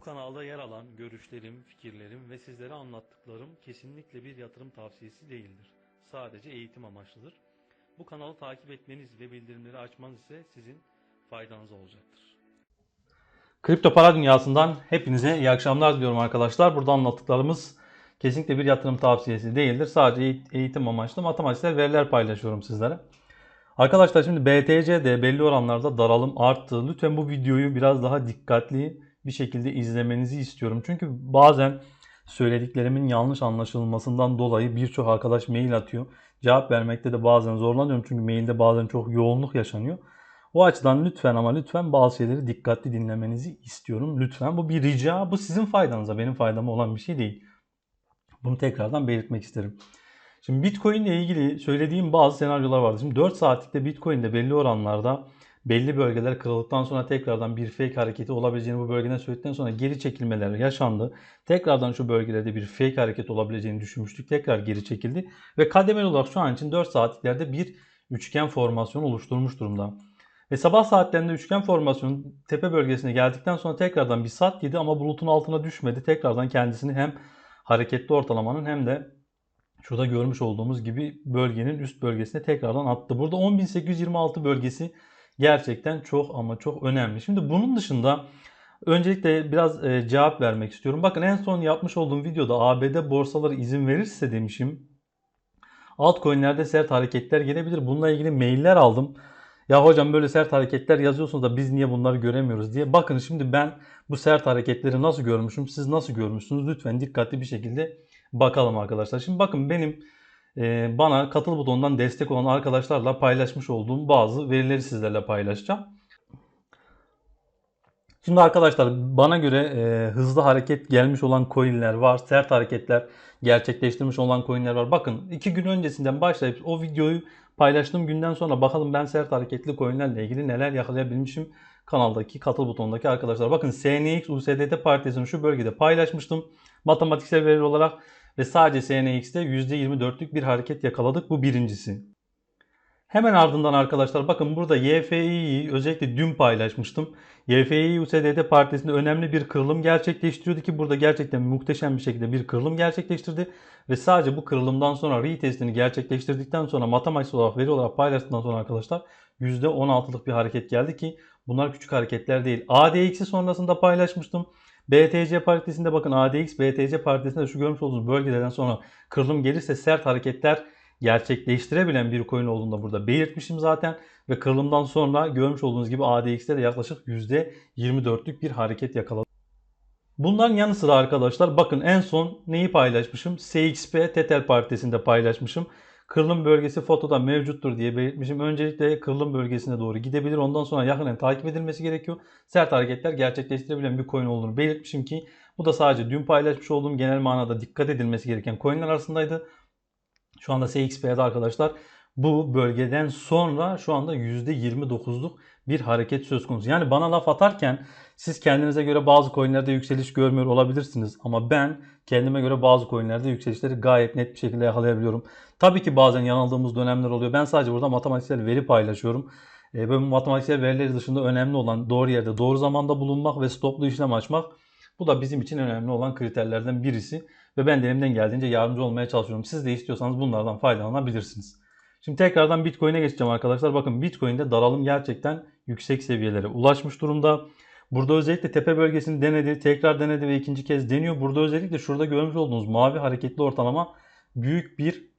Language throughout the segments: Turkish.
kanalda yer alan görüşlerim, fikirlerim ve sizlere anlattıklarım kesinlikle bir yatırım tavsiyesi değildir. Sadece eğitim amaçlıdır. Bu kanalı takip etmeniz ve bildirimleri açmanız ise sizin faydanıza olacaktır. Kripto para dünyasından hepinize iyi akşamlar diliyorum arkadaşlar. Burada anlattıklarımız kesinlikle bir yatırım tavsiyesi değildir. Sadece eğit- eğitim amaçlı matematiksel veriler paylaşıyorum sizlere. Arkadaşlar şimdi BTC'de belli oranlarda daralım arttı. Lütfen bu videoyu biraz daha dikkatli bir şekilde izlemenizi istiyorum. Çünkü bazen söylediklerimin yanlış anlaşılmasından dolayı birçok arkadaş mail atıyor. Cevap vermekte de bazen zorlanıyorum çünkü mailde bazen çok yoğunluk yaşanıyor. O açıdan lütfen ama lütfen bazı şeyleri dikkatli dinlemenizi istiyorum. Lütfen bu bir rica. Bu sizin faydanıza, benim faydama olan bir şey değil. Bunu tekrardan belirtmek isterim. Şimdi Bitcoin ile ilgili söylediğim bazı senaryolar vardı. Şimdi 4 saatlikte Bitcoin'de belli oranlarda belli bölgeler kırıldıktan sonra tekrardan bir fake hareketi olabileceğini bu bölgeden söyledikten sonra geri çekilmeler yaşandı. Tekrardan şu bölgelerde bir fake hareket olabileceğini düşünmüştük. Tekrar geri çekildi. Ve kademeli olarak şu an için 4 saatliklerde bir üçgen formasyon oluşturmuş durumda. Ve sabah saatlerinde üçgen formasyonu tepe bölgesine geldikten sonra tekrardan bir sat yedi ama bulutun altına düşmedi. Tekrardan kendisini hem hareketli ortalamanın hem de şurada görmüş olduğumuz gibi bölgenin üst bölgesine tekrardan attı. Burada 10.826 bölgesi gerçekten çok ama çok önemli. Şimdi bunun dışında öncelikle biraz e, cevap vermek istiyorum. Bakın en son yapmış olduğum videoda ABD borsaları izin verirse demişim. Altcoin'lerde sert hareketler gelebilir. Bununla ilgili mailler aldım. Ya hocam böyle sert hareketler yazıyorsunuz da biz niye bunları göremiyoruz diye. Bakın şimdi ben bu sert hareketleri nasıl görmüşüm, siz nasıl görmüşsünüz? Lütfen dikkatli bir şekilde bakalım arkadaşlar. Şimdi bakın benim bana katıl butonundan destek olan arkadaşlarla paylaşmış olduğum bazı verileri sizlerle paylaşacağım. Şimdi arkadaşlar bana göre e, hızlı hareket gelmiş olan coinler var. Sert hareketler gerçekleştirmiş olan coinler var. Bakın iki gün öncesinden başlayıp o videoyu paylaştığım günden sonra bakalım ben sert hareketli coinlerle ilgili neler yakalayabilmişim kanaldaki katıl butonundaki arkadaşlar. Bakın SNX USDT partisini şu bölgede paylaşmıştım matematiksel veri olarak ve sadece SNX'te %24'lük bir hareket yakaladık. Bu birincisi. Hemen ardından arkadaşlar bakın burada YFI'yi özellikle dün paylaşmıştım. YFI USDT partisinde önemli bir kırılım gerçekleştiriyordu ki burada gerçekten muhteşem bir şekilde bir kırılım gerçekleştirdi. Ve sadece bu kırılımdan sonra retestini gerçekleştirdikten sonra matematiksel olarak veri olarak paylaştıktan sonra arkadaşlar %16'lık bir hareket geldi ki bunlar küçük hareketler değil. ADX'i sonrasında paylaşmıştım. BTC paritesinde bakın ADX, BTC paritesinde şu görmüş olduğunuz bölgelerden sonra kırılım gelirse sert hareketler gerçekleştirebilen bir coin olduğunu da burada belirtmişim zaten. Ve kırılımdan sonra görmüş olduğunuz gibi ADX'te de yaklaşık %24'lük bir hareket yakaladı. Bunların yanı sıra arkadaşlar bakın en son neyi paylaşmışım? CXP Tether paritesinde paylaşmışım. Kırılım bölgesi fotoda mevcuttur diye belirtmişim. Öncelikle kırılım bölgesine doğru gidebilir. Ondan sonra yakından takip edilmesi gerekiyor. Sert hareketler gerçekleştirebilen bir coin olduğunu belirtmişim ki bu da sadece dün paylaşmış olduğum genel manada dikkat edilmesi gereken coinler arasındaydı. Şu anda CXP'de arkadaşlar bu bölgeden sonra şu anda %29'luk bir hareket söz konusu. Yani bana laf atarken siz kendinize göre bazı coinlerde yükseliş görmüyor olabilirsiniz. Ama ben kendime göre bazı coinlerde yükselişleri gayet net bir şekilde yakalayabiliyorum. Tabii ki bazen yanıldığımız dönemler oluyor. Ben sadece burada matematiksel veri paylaşıyorum. E, bu matematiksel verileri dışında önemli olan doğru yerde doğru zamanda bulunmak ve stoplu işlem açmak. Bu da bizim için önemli olan kriterlerden birisi. Ve ben de elimden geldiğince yardımcı olmaya çalışıyorum. Siz de istiyorsanız bunlardan faydalanabilirsiniz. Şimdi tekrardan Bitcoin'e geçeceğim arkadaşlar. Bakın Bitcoin'de daralım gerçekten yüksek seviyelere ulaşmış durumda. Burada özellikle tepe bölgesini denedi, tekrar denedi ve ikinci kez deniyor. Burada özellikle şurada görmüş olduğunuz mavi hareketli ortalama büyük bir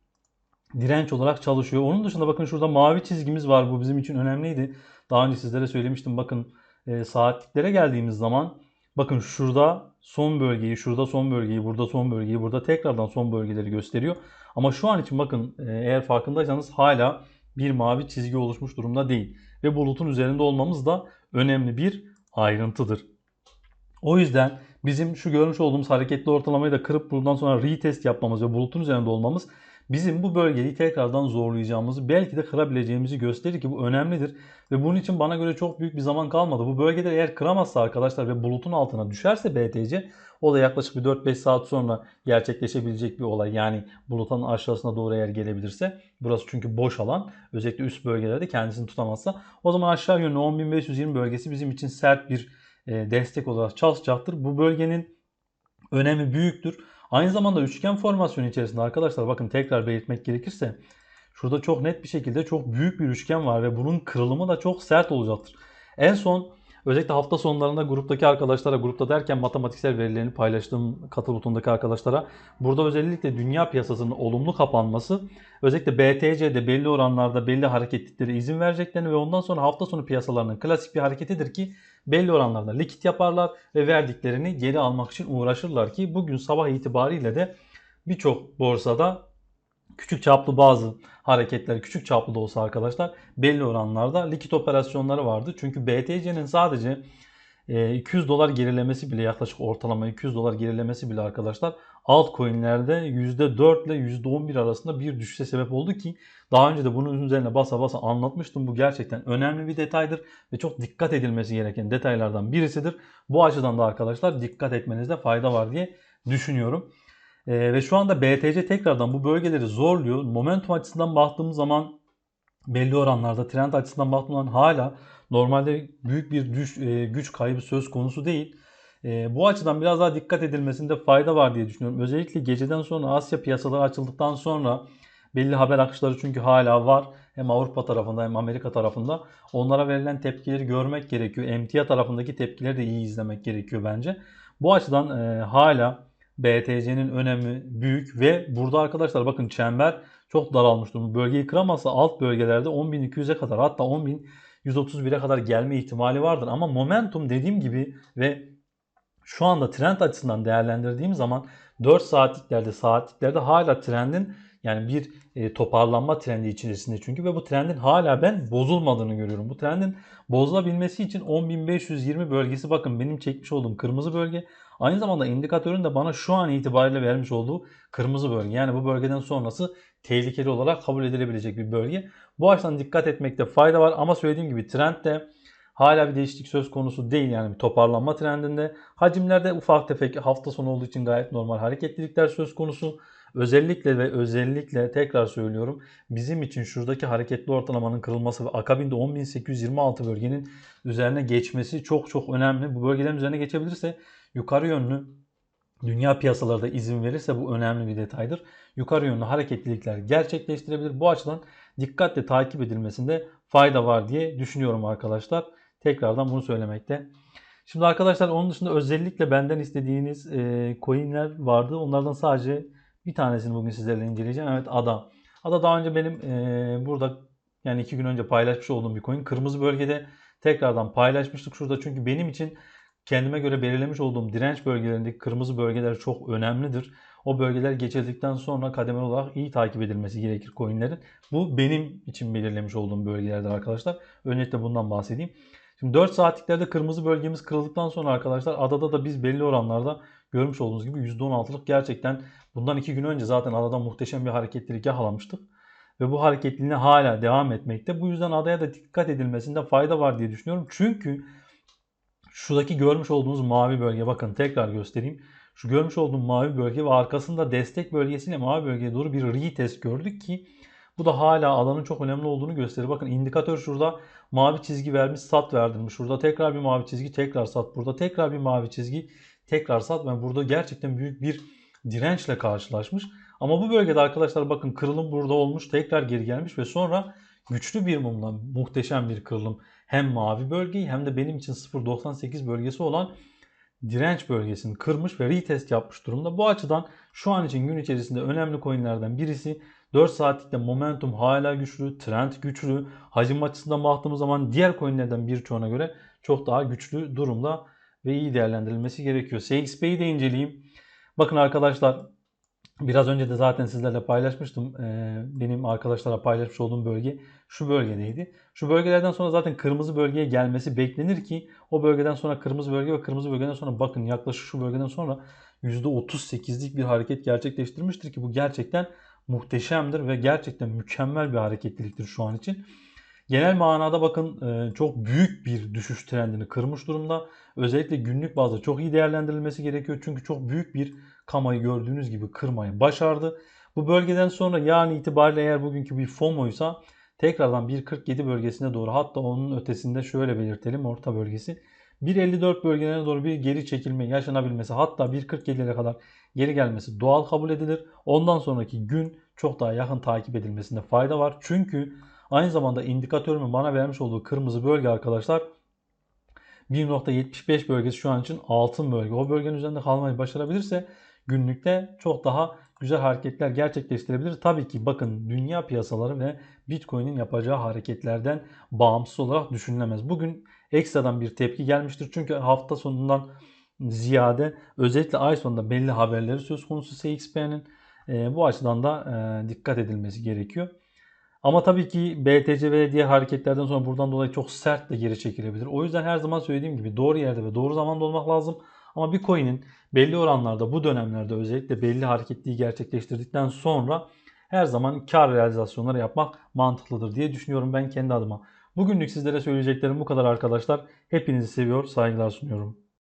direnç olarak çalışıyor. Onun dışında bakın şurada mavi çizgimiz var. Bu bizim için önemliydi. Daha önce sizlere söylemiştim. Bakın e, saatliklere geldiğimiz zaman bakın şurada son bölgeyi, şurada son bölgeyi, burada son bölgeyi, burada tekrardan son bölgeleri gösteriyor. Ama şu an için bakın e, eğer farkındaysanız hala bir mavi çizgi oluşmuş durumda değil. Ve bulutun üzerinde olmamız da önemli bir ayrıntıdır. O yüzden bizim şu görmüş olduğumuz hareketli ortalamayı da kırıp buradan sonra retest yapmamız ve bulutun üzerinde olmamız bizim bu bölgeyi tekrardan zorlayacağımızı belki de kırabileceğimizi gösterir ki bu önemlidir. Ve bunun için bana göre çok büyük bir zaman kalmadı. Bu bölgede eğer kıramazsa arkadaşlar ve bulutun altına düşerse BTC o da yaklaşık bir 4-5 saat sonra gerçekleşebilecek bir olay. Yani bulutun aşağısına doğru eğer gelebilirse burası çünkü boş alan özellikle üst bölgelerde kendisini tutamazsa o zaman aşağı yönlü 10.520 bölgesi bizim için sert bir e, destek olarak çalışacaktır. Bu bölgenin önemi büyüktür. Aynı zamanda üçgen formasyonu içerisinde arkadaşlar bakın tekrar belirtmek gerekirse şurada çok net bir şekilde çok büyük bir üçgen var ve bunun kırılımı da çok sert olacaktır. En son özellikle hafta sonlarında gruptaki arkadaşlara, grupta derken matematiksel verilerini paylaştığım katıl arkadaşlara burada özellikle dünya piyasasının olumlu kapanması özellikle BTC'de belli oranlarda belli hareketliklere izin vereceklerini ve ondan sonra hafta sonu piyasalarının klasik bir hareketidir ki belli oranlarda likit yaparlar ve verdiklerini geri almak için uğraşırlar ki bugün sabah itibariyle de birçok borsada küçük çaplı bazı hareketler küçük çaplı da olsa arkadaşlar belli oranlarda likit operasyonları vardı. Çünkü BTC'nin sadece 200 dolar gerilemesi bile yaklaşık ortalama 200 dolar gerilemesi bile arkadaşlar altcoin'lerde %4 ile %11 arasında bir düşüşe sebep oldu ki daha önce de bunun üzerine basa basa anlatmıştım. Bu gerçekten önemli bir detaydır ve çok dikkat edilmesi gereken detaylardan birisidir. Bu açıdan da arkadaşlar dikkat etmenizde fayda var diye düşünüyorum. Ee, ve şu anda BTC tekrardan bu bölgeleri zorluyor. Momentum açısından baktığımız zaman belli oranlarda trend açısından baktığımız zaman hala normalde büyük bir düş, e, güç kaybı söz konusu değil. E, bu açıdan biraz daha dikkat edilmesinde fayda var diye düşünüyorum. Özellikle geceden sonra Asya piyasaları açıldıktan sonra belli haber akışları çünkü hala var. Hem Avrupa tarafında hem Amerika tarafında. Onlara verilen tepkileri görmek gerekiyor. Emtia tarafındaki tepkileri de iyi izlemek gerekiyor bence. Bu açıdan e, hala BTC'nin önemi büyük ve burada arkadaşlar bakın çember çok daralmış durumda. Bölgeyi kıramazsa alt bölgelerde 10.200'e kadar hatta 10.131'e kadar gelme ihtimali vardır. Ama momentum dediğim gibi ve şu anda trend açısından değerlendirdiğim zaman 4 saatliklerde saatliklerde hala trendin yani bir e, toparlanma trendi içerisinde çünkü ve bu trendin hala ben bozulmadığını görüyorum. Bu trendin bozulabilmesi için 10.520 bölgesi bakın benim çekmiş olduğum kırmızı bölge. Aynı zamanda indikatörün de bana şu an itibariyle vermiş olduğu kırmızı bölge. Yani bu bölgeden sonrası tehlikeli olarak kabul edilebilecek bir bölge. Bu açıdan dikkat etmekte fayda var ama söylediğim gibi trend de hala bir değişiklik söz konusu değil yani bir toparlanma trendinde. Hacimlerde ufak tefek hafta sonu olduğu için gayet normal hareketlilikler söz konusu. Özellikle ve özellikle tekrar söylüyorum bizim için şuradaki hareketli ortalamanın kırılması ve akabinde 10.826 bölgenin üzerine geçmesi çok çok önemli. Bu bölgelerin üzerine geçebilirse yukarı yönlü dünya piyasaları da izin verirse bu önemli bir detaydır. Yukarı yönlü hareketlilikler gerçekleştirebilir. Bu açıdan dikkatle takip edilmesinde fayda var diye düşünüyorum arkadaşlar. Tekrardan bunu söylemekte. Şimdi arkadaşlar onun dışında özellikle benden istediğiniz e, coinler vardı. Onlardan sadece bir tanesini bugün sizlerle inceleyeceğim. Evet ADA. ADA daha önce benim e, burada yani iki gün önce paylaşmış olduğum bir coin. Kırmızı bölgede tekrardan paylaşmıştık şurada. Çünkü benim için kendime göre belirlemiş olduğum direnç bölgelerindeki kırmızı bölgeler çok önemlidir. O bölgeler geçildikten sonra kademeli olarak iyi takip edilmesi gerekir coinlerin. Bu benim için belirlemiş olduğum bölgelerdir arkadaşlar. Öncelikle bundan bahsedeyim. Şimdi 4 saatliklerde kırmızı bölgemiz kırıldıktan sonra arkadaşlar adada da biz belli oranlarda görmüş olduğunuz gibi %16'lık gerçekten bundan 2 gün önce zaten adada muhteşem bir hareketlilik yakalamıştık. Ve bu hareketliliğine hala devam etmekte. Bu yüzden adaya da dikkat edilmesinde fayda var diye düşünüyorum. Çünkü şuradaki görmüş olduğunuz mavi bölge bakın tekrar göstereyim. Şu görmüş olduğum mavi bölge ve arkasında destek bölgesiyle mavi bölgeye doğru bir retest gördük ki bu da hala alanın çok önemli olduğunu gösterir. Bakın indikatör şurada mavi çizgi vermiş sat verdirmiş. Şurada tekrar bir mavi çizgi tekrar sat. Burada tekrar bir mavi çizgi tekrar sat. Yani burada gerçekten büyük bir dirençle karşılaşmış. Ama bu bölgede arkadaşlar bakın kırılım burada olmuş. Tekrar geri gelmiş ve sonra güçlü bir mumla muhteşem bir kırılım. Hem mavi bölgeyi hem de benim için 0.98 bölgesi olan direnç bölgesini kırmış ve retest yapmış durumda. Bu açıdan şu an için gün içerisinde önemli coinlerden birisi 4 saatlikte momentum hala güçlü, trend güçlü. Hacim açısından baktığımız zaman diğer coinlerden birçoğuna göre çok daha güçlü durumda ve iyi değerlendirilmesi gerekiyor. CXP'yi de inceleyeyim. Bakın arkadaşlar biraz önce de zaten sizlerle paylaşmıştım. Ee, benim arkadaşlara paylaşmış olduğum bölge şu bölgedeydi. Şu bölgelerden sonra zaten kırmızı bölgeye gelmesi beklenir ki o bölgeden sonra kırmızı bölge ve kırmızı bölgeden sonra bakın yaklaşık şu bölgeden sonra %38'lik bir hareket gerçekleştirmiştir ki bu gerçekten muhteşemdir ve gerçekten mükemmel bir hareketliliktir şu an için. Genel manada bakın e, çok büyük bir düşüş trendini kırmış durumda. Özellikle günlük bazda çok iyi değerlendirilmesi gerekiyor. Çünkü çok büyük bir kamayı gördüğünüz gibi kırmayı başardı. Bu bölgeden sonra yani itibariyle eğer bugünkü bir FOMO'ysa tekrardan 1.47 bölgesine doğru hatta onun ötesinde şöyle belirtelim orta bölgesi 1.54 bölgelerine doğru bir geri çekilme yaşanabilmesi hatta 1.47'lere kadar geri gelmesi doğal kabul edilir. Ondan sonraki gün çok daha yakın takip edilmesinde fayda var. Çünkü aynı zamanda indikatörümün bana vermiş olduğu kırmızı bölge arkadaşlar 1.75 bölgesi şu an için altın bölge. O bölgenin üzerinde kalmayı başarabilirse günlükte çok daha güzel hareketler gerçekleştirebilir. Tabii ki bakın dünya piyasaları ve Bitcoin'in yapacağı hareketlerden bağımsız olarak düşünülemez. Bugün ekstradan bir tepki gelmiştir. Çünkü hafta sonundan ziyade özellikle ay sonunda belli haberleri söz konusu CXP'nin. E, bu açıdan da e, dikkat edilmesi gerekiyor. Ama tabii ki BTC ve diğer hareketlerden sonra buradan dolayı çok sert de geri çekilebilir. O yüzden her zaman söylediğim gibi doğru yerde ve doğru zamanda olmak lazım. Ama bir coin'in belli oranlarda bu dönemlerde özellikle belli hareketliği gerçekleştirdikten sonra her zaman kar realizasyonları yapmak mantıklıdır diye düşünüyorum ben kendi adıma. Bugünlük sizlere söyleyeceklerim bu kadar arkadaşlar. Hepinizi seviyor, saygılar sunuyorum.